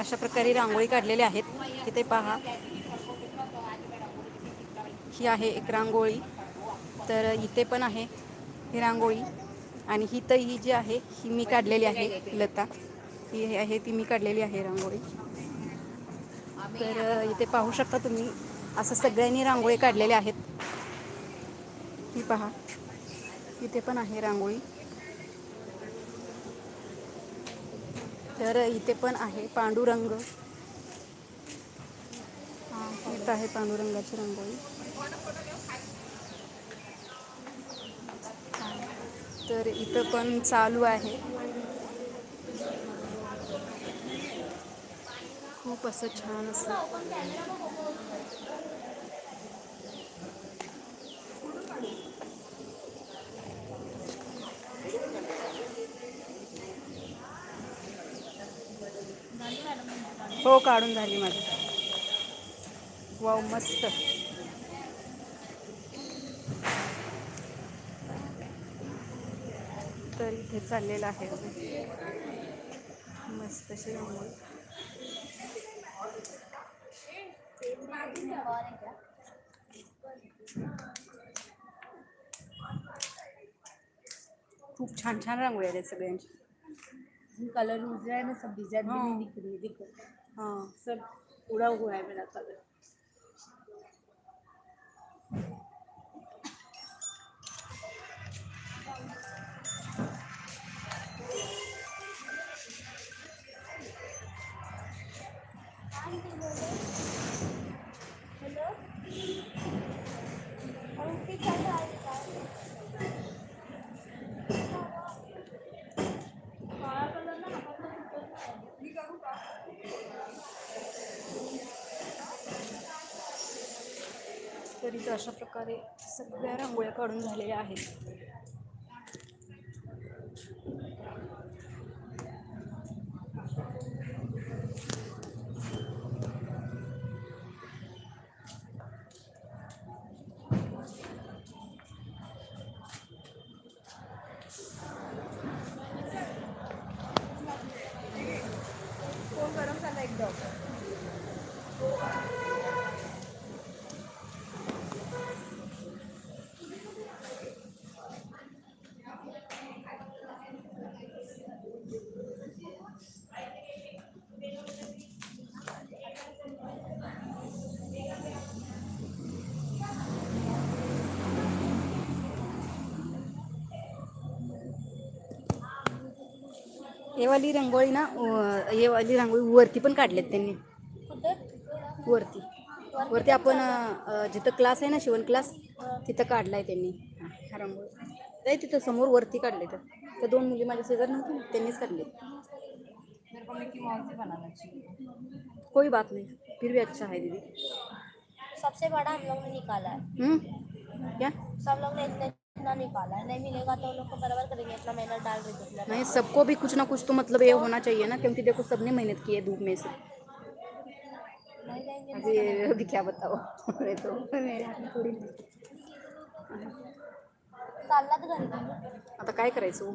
अशा प्रकारे रांगोळी काढलेल्या आहेत. इथे पहा. ही आहे एक रांगोळी. तर इथे पण आहे ही रांगोळी. आणि ही तर ही जी आहे ही मी काढलेली आहे लता. ही आहे ती मी काढलेली आहे रांगोळी. तर इथे पाहू शकता तुम्ही असं सगळ्यांनी रांगोळी काढलेल्या आहेत. ही पहा. इथे पण आहे रांगोळी. तर इथे पण आहे पांडुरंग. इथं आहे पांडुरंगाची रंगोळी. तर इथं पण चालू आहे. खूप असं छान असं. हो काढून झाली माझी. वाव मस्त. तर इथे चाललेलं आहे. मस्त अशी खूप छान छान रांगोळी आहेत सगळ्यांची. कलर उजरा है ना सब डिजाइन भी। नहीं दिख रही है देखो हां. सब उड़ा हुआ है मेरा कलर तर इथं अशा प्रकारे सगळ्या रांगोळ्या काढून झालेल्या आहेत. どうぞ。हे वाली रांगोळी ना हे वाली रांगोळी वरती पण काढलेत त्यांनी. वरती. वरती आपण जिथं क्लास आहे ना शिवण क्लास तिथं काढलाय त्यांनी. हा, रांगोळी. नाही तिथं समोर वरती काढले तर. त्या दोन मुली माझ्या शेजार नव्हती त्यांनीच काढले कोई बात नहीं. फिर भी अच्छा है दीदी. सबसे बड़ा हम लोग ने निकाला है? क्या? सब लोग ने इतना निकाला है। नहीं मिलेगा तो लोग को बराबर करेंगे इतना मेहनत डाल रहे थे नहीं सबको भी कुछ ना कुछ तो मतलब ये होना चाहिए ना क्योंकि देखो सबने मेहनत की है धूप में से। अभी अभी क्या बताओ मैं तो थोड़ी आता काय करायचं